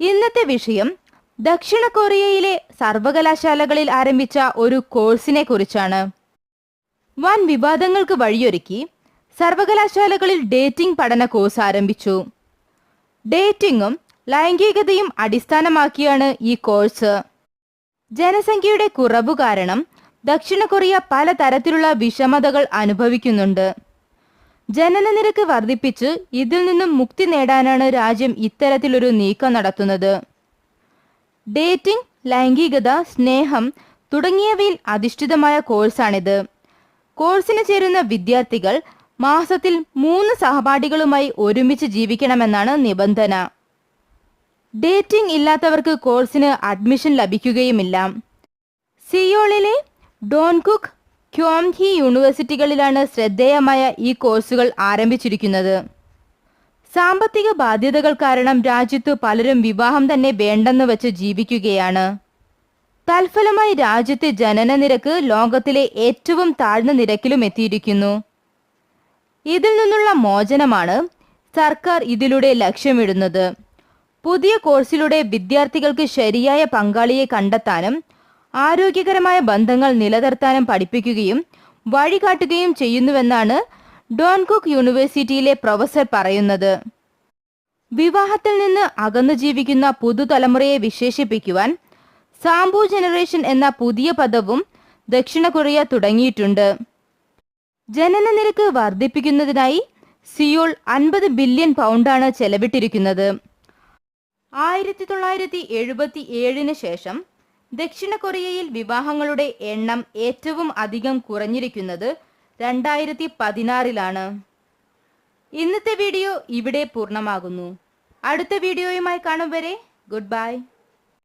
ഇന്നത്തെ വിഷയം ദക്ഷിണ കൊറിയയിലെ സർവകലാശാലകളിൽ ആരംഭിച്ച ഒരു കോഴ്സിനെ കുറിച്ചാണ് വൻ വിവാദങ്ങൾക്ക് വഴിയൊരുക്കി സർവകലാശാലകളിൽ ഡേറ്റിംഗ് പഠന കോഴ്സ് ആരംഭിച്ചു. ഡേറ്റിംഗും ലൈംഗികതയും അടിസ്ഥാനമാക്കിയാണ് ഈ കോഴ്സ്. ജനസംഖ്യയുടെ കുറവ് കാരണം ദക്ഷിണ കൊറിയ പലതരത്തിലുള്ള വിഷമതകൾ അനുഭവിക്കുന്നുണ്ട്. ജനനനിരക്ക് വർദ്ധിപ്പിച്ച് ഇതിൽ നിന്നും മുക്തി നേടാനാണ് രാജ്യം ഇത്തരത്തിലൊരു നീക്കം നടത്തുന്നത്. ഡേറ്റിംഗ് ലൈംഗികത സ്നേഹം തുടങ്ങിയവയിൽ അധിഷ്ഠിതമായ കോഴ്സാണിത്. കോഴ്സിന് ചേരുന്ന വിദ്യാർത്ഥികൾ മാസത്തിൽ മൂന്ന് സഹപാഠികളുമായി ഒരുമിച്ച് ജീവിക്കണമെന്നാണ് നിബന്ധന. ഡേറ്റിംഗ് ഇല്ലാത്തവർക്ക് കോഴ്സിന് അഡ്മിഷൻ ലഭിക്കുകയുമില്ല. സിയോളിലെ ഡോൺകുക്ക് ക്യോംഹി യൂണിവേഴ്സിറ്റികളിലാണ് ശ്രദ്ധേയമായ ഈ കോഴ്സുകൾ ആരംഭിച്ചിരിക്കുന്നത്. സാമ്പത്തിക ബാധ്യതകൾ കാരണം രാജ്യത്ത് പലരും വിവാഹം തന്നെ വേണ്ടെന്ന് വെച്ച് ജീവിക്കുകയാണ്. തൽഫലമായി രാജ്യത്തെ ജനന നിരക്ക് ലോകത്തിലെ ഏറ്റവും താഴ്ന്ന നിരക്കിലും എത്തിയിരിക്കുന്നു. ഇതിൽ നിന്നുള്ള മോചനമാണ് സർക്കാർ ഇതിലൂടെ ലക്ഷ്യമിടുന്നത്. പുതിയ കോഴ്സിലൂടെ വിദ്യാർത്ഥികൾക്ക് ശരിയായ പങ്കാളിയെ കണ്ടെത്താനും ആരോഗ്യകരമായ ബന്ധങ്ങൾ നിലനിർത്താനും പഠിപ്പിക്കുകയും വഴികാട്ടുകയും ചെയ്യുന്നുവെന്നാണ് ഡോൺകുക്ക് യൂണിവേഴ്സിറ്റിയിലെ പ്രൊഫസർ പറയുന്നത്. വിവാഹത്തിൽ നിന്ന് അകന്നു ജീവിക്കുന്ന പുതുതലമുറയെ വിശേഷിപ്പിക്കുവാൻ സാംബു ജനറേഷൻ എന്ന പുതിയ പദവും ദക്ഷിണ കൊറിയ തുടങ്ങിയിട്ടുണ്ട്. ജനന നിരക്ക് വർദ്ധിപ്പിക്കുന്നതിനായി സിയോൾ അൻപത് ബില്യൺ പൗണ്ടാണ് ചെലവിട്ടിരിക്കുന്നത്. ആയിരത്തി തൊള്ളായിരത്തി എഴുപത്തി ഏഴിന് ശേഷം ദക്ഷിണ കൊറിയയിൽ വിവാഹങ്ങളുടെ എണ്ണം ഏറ്റവും അധികം കുറഞ്ഞിരിക്കുന്നത് രണ്ടായിരത്തി പതിനാറിലാണ് ഇന്നത്തെ വീഡിയോ ഇവിടെ പൂർണമാകുന്നു. അടുത്ത വീഡിയോയുമായി കാണും വരെ ഗുഡ് ബൈ.